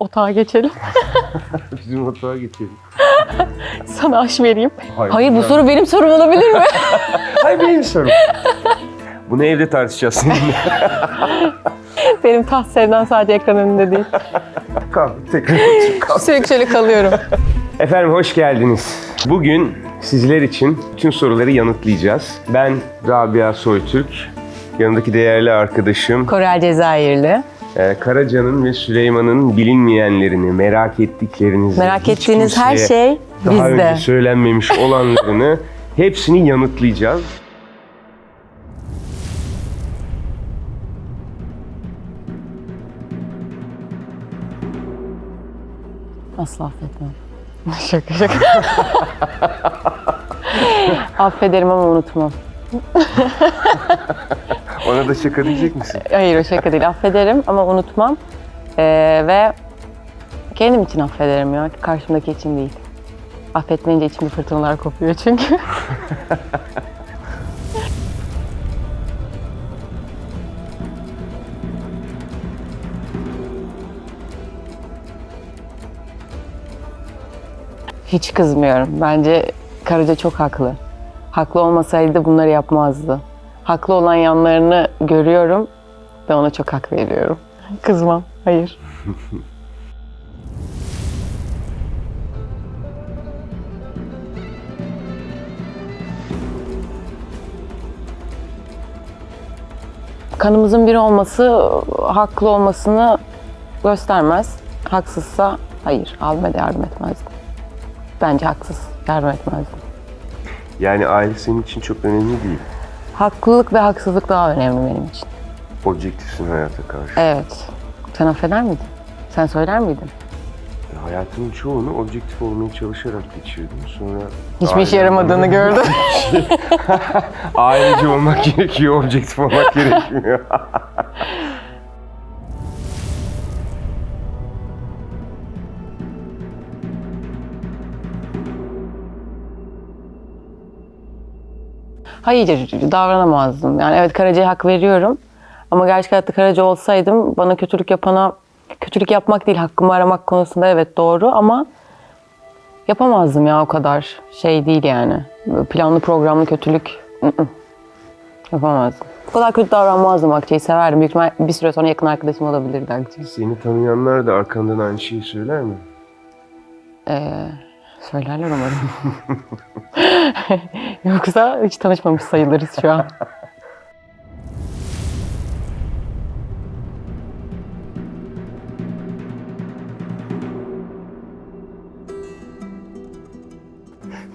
otağa geçelim. Bizim otağa geçelim. Sana aş vereyim. Hayır, Hayır bu soru benim sorum olabilir mi? Hayır benim sorum. Bunu evde tartışacağız seninle. benim taht sevdan sadece ekran önünde değil. Kalk tekrar kalk. Sürekli şöyle kalıyorum. Efendim hoş geldiniz. Bugün sizler için tüm soruları yanıtlayacağız. Ben Rabia Soytürk, yanındaki değerli arkadaşım Korel Cezayirli. E, Karaca'nın ve Süleyman'ın bilinmeyenlerini, merak ettiklerinizi, Merak ettiğiniz her şey daha bizde. önce söylenmemiş olanlarını hepsini yanıtlayacağız. Asla affetmem. şaka şaka. Affederim ama unutmam. Ona da şaka diyecek misin? Hayır o şaka değil. Affederim ama unutmam. Ee, ve kendim için affederim ya. Karşımdaki için değil. Affetmeyince içimde fırtınalar kopuyor çünkü. Hiç kızmıyorum. Bence Karaca çok haklı. Haklı olmasaydı bunları yapmazdı. Haklı olan yanlarını görüyorum ve ona çok hak veriyorum. Kızmam. Hayır. Kanımızın bir olması haklı olmasını göstermez. Haksızsa hayır, abime de yardım etmezdim. Bence haksız, yardım etmezdim. Yani aile senin için çok önemli değil. Haklılık ve haksızlık daha önemli benim için. Objektifsin hayata karşı. Evet. Sen affeder miydin? Sen söyler miydin? Hayatımın çoğunu objektif olmaya çalışarak geçirdim. Sonra Hiçbir işe ailem- yaramadığını gördüm. Aileci olmak gerekiyor, objektif olmak gerekmiyor. Hayır davranamazdım. Yani evet Karaca'ya hak veriyorum. Ama gerçek hayatta Karaca olsaydım bana kötülük yapana kötülük yapmak değil hakkımı aramak konusunda evet doğru ama yapamazdım ya o kadar şey değil yani. Böyle Planlı programlı kötülük ı-ı. yapamazdım. Bu kadar kötü davranmazdım Akça'yı severdim. Büyük ihtimal bir süre sonra yakın arkadaşım olabilirdi Akça. Seni tanıyanlar da arkandan aynı şeyi söyler mi? Ee, söylerler umarım. Yoksa hiç tanışmamış sayılırız şu an.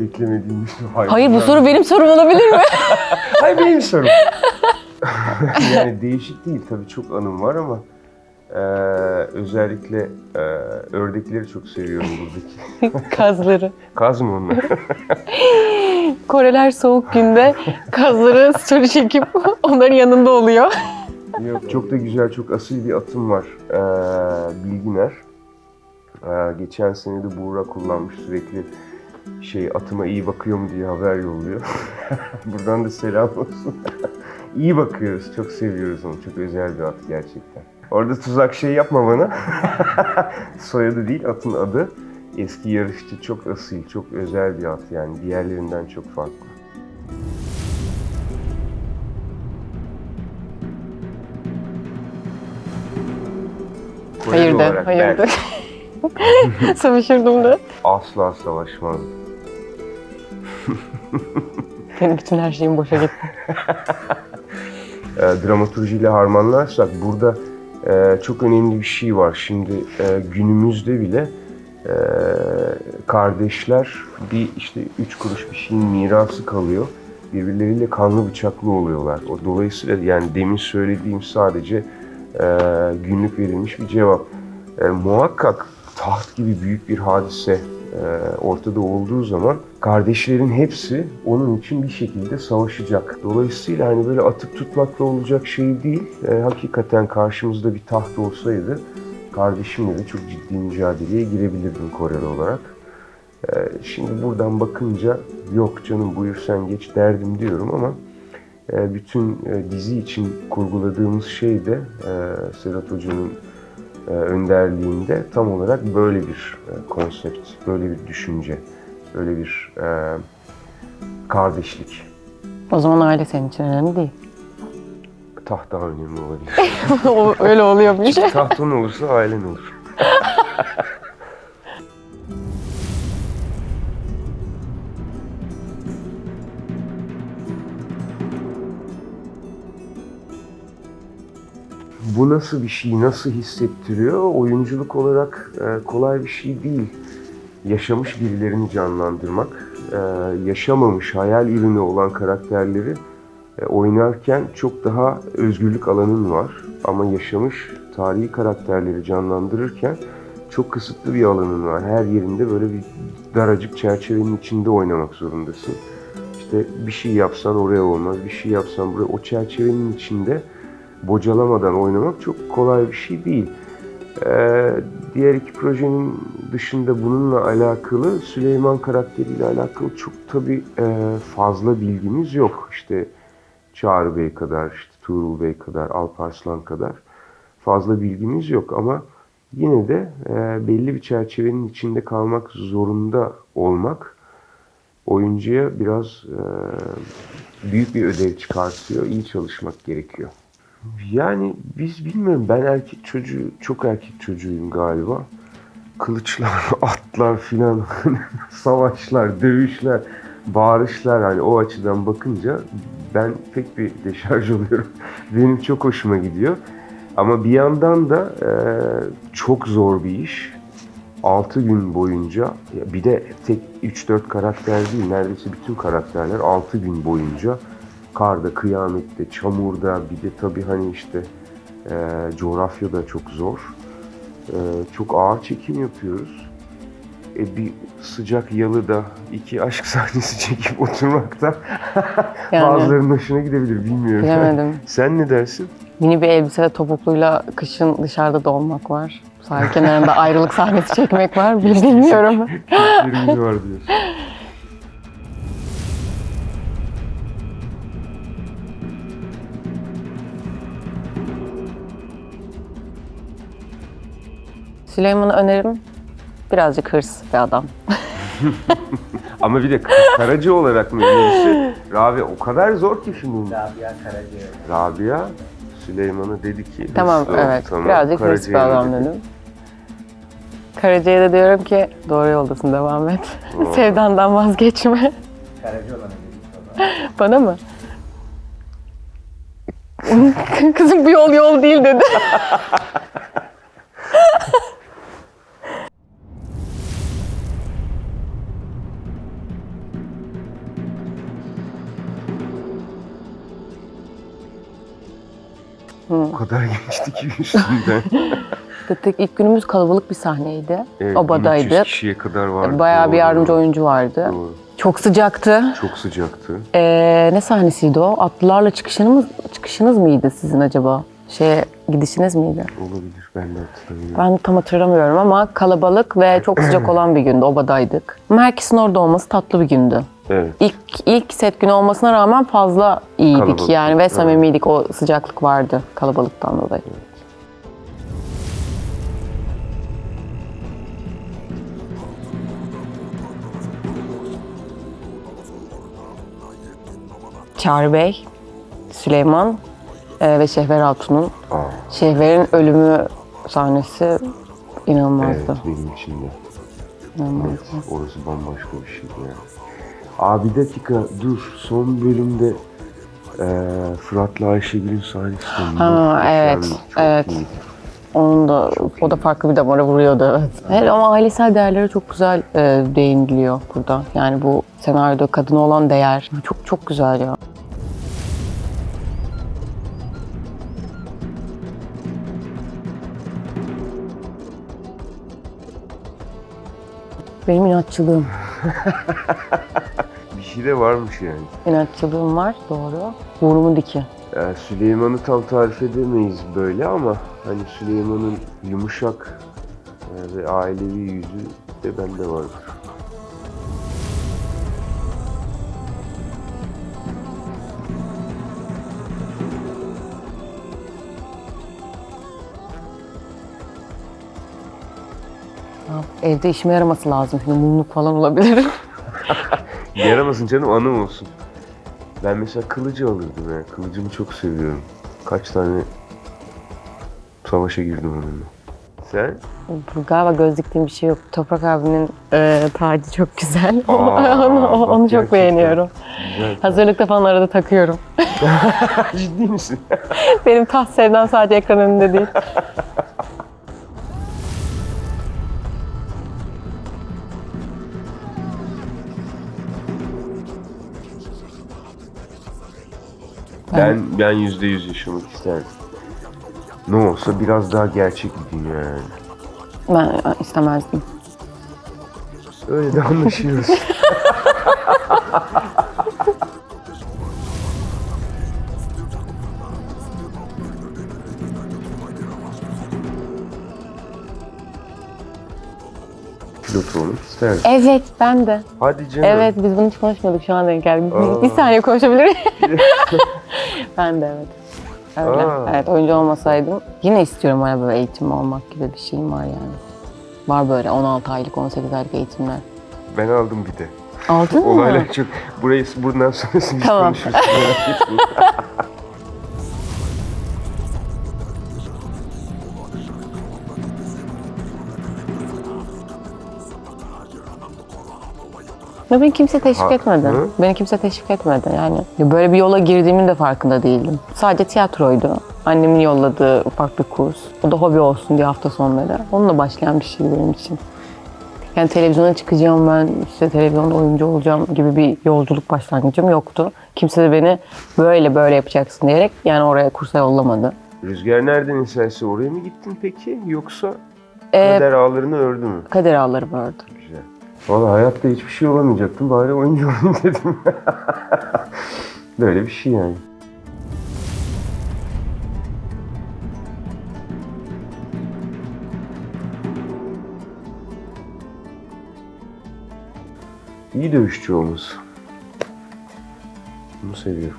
Beklemediğim bir şey. Hayır, Hayır bu soru benim sorum olabilir mi? Hayır benim sorum. yani değişik değil tabii çok anım var ama eee, özellikle eee, ördekleri çok seviyorum buradaki. Kazları. Kaz mı onlar? Koreler soğuk günde kazları story çekip onların yanında oluyor. Yok, çok da güzel, çok asil bir atım var. Ee, Bilginer. Ee, geçen sene de Buğra kullanmış sürekli şey atıma iyi bakıyor mu diye haber yolluyor. Buradan da selam olsun. iyi bakıyoruz, çok seviyoruz onu. Çok özel bir at gerçekten. Orada tuzak şey yapma bana. Soyadı değil, atın adı. Eski yarışçı, çok asil, çok özel bir at yani. Diğerlerinden çok farklı. Olarak hayırdır. ben Savaşırdım da. asla savaşmazdım. Benim bütün her şeyim boşa gitti. e, dramaturjiyle harmanlarsak burada e, çok önemli bir şey var. Şimdi e, günümüzde bile e, kardeşler bir işte üç kuruş bir şeyin mirası kalıyor. Birbirleriyle kanlı bıçaklı oluyorlar. O dolayısıyla yani demin söylediğim sadece e, günlük verilmiş bir cevap. E, muhakkak taht gibi büyük bir hadise ortada olduğu zaman kardeşlerin hepsi onun için bir şekilde savaşacak. Dolayısıyla hani böyle atıp tutmakla olacak şey değil. E, hakikaten karşımızda bir taht olsaydı kardeşimle de çok ciddi mücadeleye girebilirdim Koreli olarak. E, şimdi buradan bakınca yok canım buyur sen geç derdim diyorum ama e, bütün e, dizi için kurguladığımız şey de e, Sedat Hoca'nın e, önderliğinde tam olarak böyle bir e, konsept, böyle bir düşünce, böyle bir e, kardeşlik. O zaman aile senin için önemli değil. Taht daha önemli olabilir. Öyle oluyormuş. Tahtın olursa ailen olur. Bu nasıl bir şey, nasıl hissettiriyor? Oyunculuk olarak e, kolay bir şey değil. Yaşamış birilerini canlandırmak, e, yaşamamış, hayal ürünü olan karakterleri e, oynarken çok daha özgürlük alanın var. Ama yaşamış tarihi karakterleri canlandırırken çok kısıtlı bir alanın var. Her yerinde böyle bir daracık çerçevenin içinde oynamak zorundasın. İşte bir şey yapsan oraya olmaz, bir şey yapsan buraya. O çerçevenin içinde bocalamadan oynamak çok kolay bir şey değil. Ee, diğer iki projenin dışında bununla alakalı Süleyman karakteriyle alakalı çok tabii e, fazla bilgimiz yok. İşte Çağrı Bey kadar, işte Tuğrul Bey kadar, Alparslan kadar fazla bilgimiz yok ama yine de e, belli bir çerçevenin içinde kalmak zorunda olmak oyuncuya biraz e, büyük bir ödev çıkartıyor. İyi çalışmak gerekiyor. Yani biz bilmiyorum ben erkek çocuğu çok erkek çocuğuyum galiba. Kılıçlar, atlar filan, savaşlar, dövüşler, bağırışlar hani o açıdan bakınca ben pek bir deşarj oluyorum. Benim çok hoşuma gidiyor. Ama bir yandan da e, çok zor bir iş. 6 gün boyunca bir de tek 3-4 karakter değil neredeyse bütün karakterler 6 gün boyunca karda, kıyamette, çamurda bir de tabii hani işte e, coğrafya da çok zor. E, çok ağır çekim yapıyoruz. E, bir sıcak yalıda iki aşk sahnesi çekip oturmakta Yani. bazılarının hoşuna gidebilir bilmiyorum. Bilemedim. Sen ne dersin? Mini bir elbise ve topukluyla kışın dışarıda da olmak var. Sahil kenarında ayrılık sahnesi çekmek var. Bil- Bilmiyorum. Kültürümüz var diyorsun. Süleyman'a önerim birazcık hırs bir adam. Ama bir de Karaca olarak mı önerisi? Rabia o kadar zor ki şimdi. Rabia Karaca'ya. Rabia Süleyman'a dedi ki Tamam hırslı ol. evet Tamam, birazcık hırs bir adam dedi. dedim. Karaca'ya da diyorum ki doğru yoldasın devam et. Oo. Sevdandan vazgeçme. Karaca olana dedik. Bana mı? Kızım bu yol yol değil dedi. Kadar geçti ki üstünden. Tek ilk günümüz kalabalık bir sahneydi. Evet, Obadaydık. 1300 kişiye kadar vardı. Bayağı Doğru, bir yardımcı oyuncu vardı. Doğru. Çok sıcaktı. Çok sıcaktı. Ee, ne sahnesiydi o? Atlılarla çıkışınız, çıkışınız mıydı sizin acaba? Şeye gidişiniz miydi? Olabilir ben de hatırlamıyorum. Ben tam hatırlamıyorum ama kalabalık ve çok sıcak olan bir gündü. Obadaydık. Ama herkesin orada olması tatlı bir gündü. Evet. İlk ilk set günü olmasına rağmen fazla iyiydik Kalabalık, yani ve evet. samimiydik. O sıcaklık vardı kalabalıktan dolayı. Çağrı Bey, Süleyman e, ve Şehver Hatun'un Aa, Şehver'in ölümü sahnesi inanılmazdı. evet benim için de. İnanılmazdı. Evet, orası bambaşka bir şeydi yani. Abi bir dakika dur son bölümde e, Fırat'la Ayşegül'ün sahnesi de Ha, evet, evet. Onun da o da farklı bir damara vuruyordu evet. Evet ama ailesel değerlere çok güzel e, değiniliyor burada. Yani bu senaryoda kadına olan değer çok çok güzel ya. Benim inatçılığım. Şey de varmış yani. İnatçılığım var doğru. Burnumun diki. Yani Süleyman'ı tam tarif edemeyiz böyle ama hani Süleyman'ın yumuşak e, ve ailevi yüzü de bende vardır. Evde işime yaraması lazım. Şimdi mumluk falan olabilir. Yaramasın canım anım olsun. Ben mesela kılıcı alırdım ya. Kılıcımı çok seviyorum. Kaç tane savaşa girdim onunla. Sen? Bu Galiba göz diktiğim bir şey yok. Toprak abinin e, tacı çok güzel. Aa, onu onu çok gerçekten. beğeniyorum. Güzel. Hazırlıkta falan arada takıyorum. Ciddi misin? Benim taht sevdam sadece ekran önünde değil. ben ben yüzde yüz yaşamak isterdim. Ne olsa biraz daha gerçek bir dünya yani. Ben istemezdim. Öyle de anlaşıyoruz. Pilot olmak isterdim. Evet ben de. Hadi canım. Evet biz bunu hiç konuşmadık şu an denk geldik. Aa. Bir saniye konuşabilir miyim? ben de evet. Öyle. Aa. Evet oyuncu olmasaydım yine istiyorum öyle böyle eğitim olmak gibi bir şeyim var yani. Var böyle 16 aylık 18 aylık eğitimler. Ben aldım bir de. Aldın mı? Olaylar çok... Burayı buradan sonrasını Tamam. konuşuruz. Ya beni kimse teşvik Ha, etmedi. Beni kimse teşvik etmedi yani. Ya Böyle bir yola girdiğimin de farkında değildim. Sadece tiyatroydu. Annemin yolladığı ufak bir kurs. O da hobi olsun diye hafta sonları. Onunla başlayan bir şeydi benim için. Yani televizyona çıkacağım ben, işte televizyonda oyuncu olacağım gibi bir yolculuk başlangıcım yoktu. Kimse de beni böyle böyle yapacaksın diyerek yani oraya kursa yollamadı. Rüzgar nereden eserse oraya mı gittin peki? Yoksa Ee, kader ağlarını ördü mü? kader ağları vardı. Valla hayatta hiçbir şey olamayacaktım. Bari oyuncu olayım dedim. Böyle bir şey yani. İyi dövüşçü olması. Bunu seviyorum.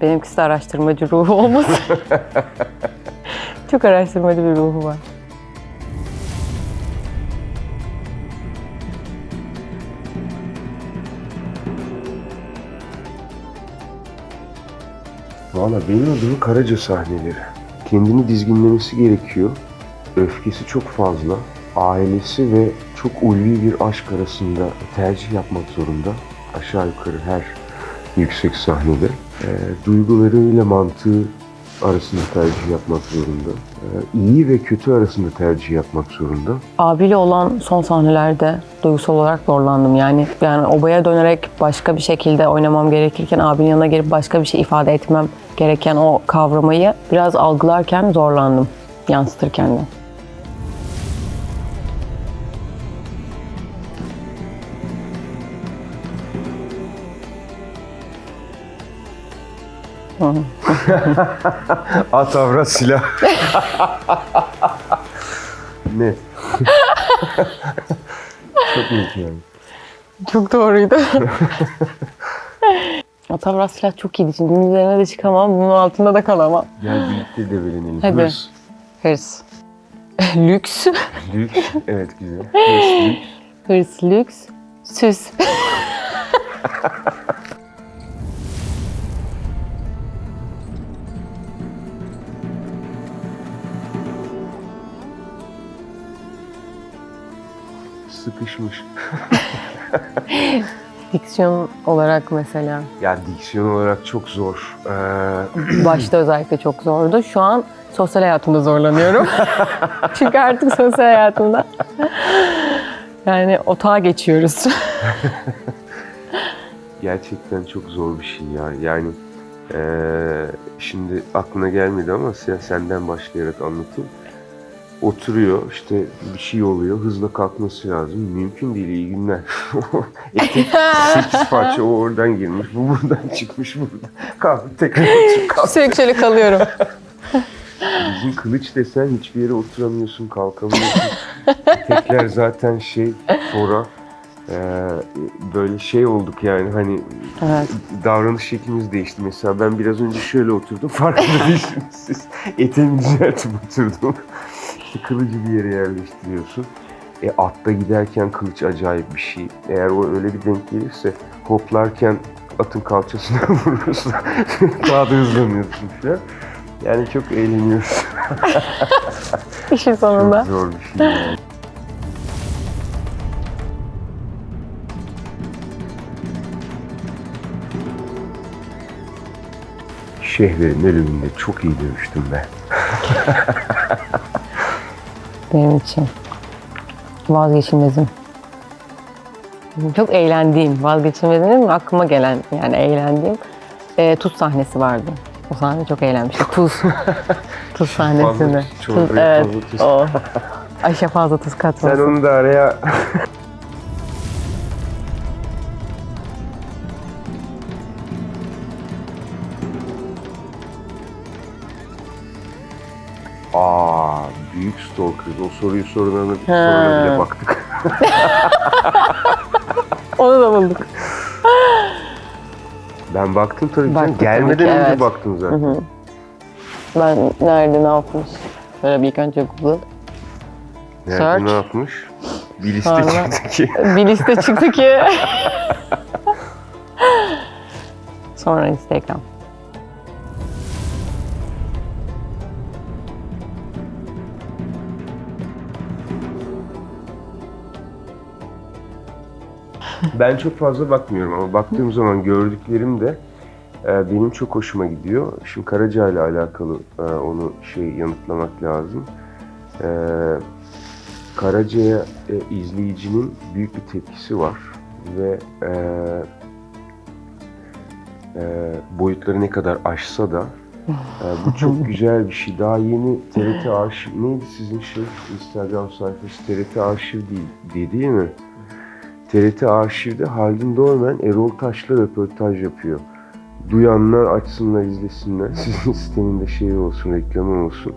Benimkisi de araştırmacı ruhu olması. Çok araştırmacı bir ruhu var. Valla benim adım Karaca sahneleri. Kendini dizginlemesi gerekiyor. Öfkesi çok fazla. Ailesi ve çok ulvi bir aşk arasında tercih yapmak zorunda. Aşağı yukarı her yüksek sahnede. Ee, duygularıyla mantığı arasında tercih yapmak zorunda. Ee, iyi ve kötü arasında tercih yapmak zorunda. Abiyle olan son sahnelerde duygusal olarak zorlandım. Yani yani obaya dönerek başka bir şekilde oynamam gerekirken abinin yanına gelip başka bir şey ifade etmem gereken o kavramayı biraz algılarken zorlandım yansıtırken de. At avrat silah. ne? çok net yani. Çok doğruydu. Atavras silah çok iyiydi. Şimdi bunun üzerine de çıkamam. Bunun altında da kalamam. Gel birlikte debelenelim. Hadi. Hırs. Hırs. lüks. Lüks. Evet güzel. Hırs, lüks. Hırs, lüks. Süs. Sıkışmış. Diksiyon olarak mesela. Ya diksiyon olarak çok zor. Ee, Başta özellikle çok zordu. Şu an sosyal hayatımda zorlanıyorum. Çünkü artık sosyal hayatımda yani otağa geçiyoruz. gerçekten çok zor bir şey ya. Yani ee, şimdi aklına gelmedi ama sen, senden başlayarak anlatayım. Oturuyor işte bir şey oluyor hızla kalkması lazım. Mümkün değil iyi günler. Etek 8 parça o oradan girmiş bu buradan çıkmış burada. Kalk tekrar otur kalk. Sürekli şöyle kalıyorum. Bizim kılıç desen hiçbir yere oturamıyorsun kalkamıyorsun. Tekler zaten şey fora. Ee, böyle şey olduk yani hani Evet. davranış şeklimiz değişti. Mesela ben biraz önce şöyle oturdum farkında değilsiniz siz. Eteğimi düzeltip oturdum. İşte kılıcı bir yere yerleştiriyorsun. E atta giderken kılıç acayip bir şey. Eğer o öyle bir denk gelirse hoplarken atın kalçasına vurursa daha da hızlanıyorsun falan. Yani çok eğleniyoruz. İşin Çok sonunda. zor bir şey yani. Şehverin ölümünde çok iyi dövüştüm ben. Benim için. Vazgeçilmezim. Çok eğlendiğim, vazgeçilmezim mi aklıma gelen yani eğlendiğim e, tuz sahnesi vardı. O sahne çok eğlenmiştim. Tuz. tuz sahnesinde. tuz, evet. O. Ayşe fazla tuz Sen katmasın. onu da araya... büyük stalker. O soruyu soruna, soruna bile baktık. Onu da bulduk. Ben baktım tabii. canım. Baktık Gelmeden tabii ki, önce evet. baktım zaten. Ben nerede ne yapmış? Böyle bir ilk önce Google. Nerede Search. ne yapmış? Bir liste Sonra- çıktı ki. Bir liste çıktı ki. Sonra Instagram. Ben çok fazla bakmıyorum ama baktığım zaman gördüklerim de e, benim çok hoşuma gidiyor. Şimdi Karaca ile alakalı e, onu şey yanıtlamak lazım. E, Karaca'ya izleyicinin büyük bir tepkisi var ve boyutları ne kadar aşsa da bu çok güzel bir şey. Daha yeni TRT arşiv neydi sizin şey Instagram sayfası TRT arşiv değil, değil mi? TRT Arşiv'de Haldun Dorman Erol Taş'la röportaj yapıyor. Duyanlar açsınlar izlesinler. Sizin sitenin de şeyi olsun, reklamı olsun.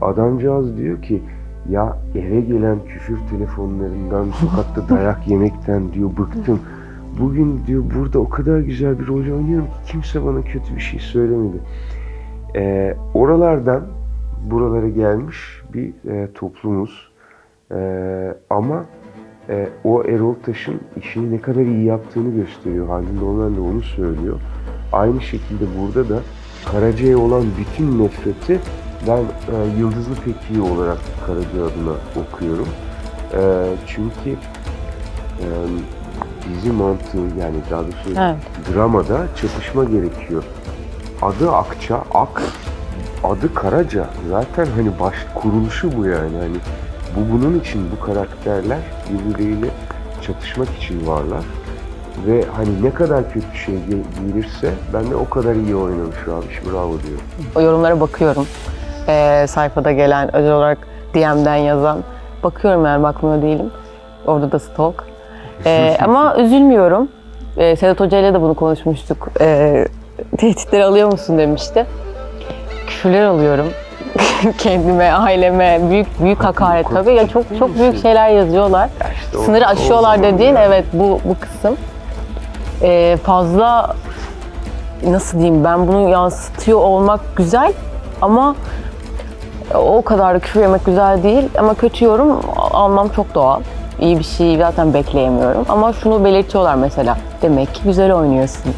Adamcağız diyor ki ya eve gelen küfür telefonlarından, sokakta dayak yemekten diyor bıktım. Bugün diyor burada o kadar güzel bir rol oynuyorum ki kimse bana kötü bir şey söylemedi. Ee, oralardan buralara gelmiş bir e, toplumuz. Ee, ama e, o Erol Taş'ın işini ne kadar iyi yaptığını gösteriyor. Haldun Dorman da onu söylüyor. Aynı şekilde burada da Karaca'ya olan bütün nefreti ben e, Yıldızlı Peki'yi olarak Karaca adına okuyorum. E, çünkü e, dizi mantığı yani daha doğrusu Evet. dramada çatışma gerekiyor. Adı Akça, Ak, adı Karaca. Zaten hani baş kuruluşu bu yani. Hani bu bunun için bu karakterler birbirleriyle çatışmak için varlar. Ve hani ne kadar kötü şey gel- gelirse ben de o kadar iyi oynamış abi. Bravo diyor. O yorumlara bakıyorum. Ee, sayfada gelen, özel olarak DM'den yazan. Bakıyorum yani bakmıyor değilim. Orada da stalk. Ee, ama üzülmüyorum. Ee, Sedat Hoca ile de bunu konuşmuştuk. Ee, tehditleri alıyor musun demişti. Küfürler alıyorum. Kendime, aileme büyük büyük hakaret tabii. Ya çok çok büyük şeyler yazıyorlar. İşte o- Sınırı o aşıyorlar zaman dediğin ya. evet bu bu kısım. Ee, fazla nasıl diyeyim ben bunu yansıtıyor olmak güzel ama o kadar da küfür yemek güzel değil ama kötü yorum almam çok doğal. İyi bir şey zaten bekleyemiyorum ama şunu belirtiyorlar mesela. Demek ki güzel oynuyorsun.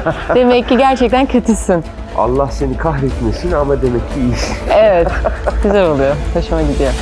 Demek ki gerçekten kötüsün. Allah seni kahretmesin ama demek ki iyisin. Evet, güzel oluyor. Hoşuma gidiyor.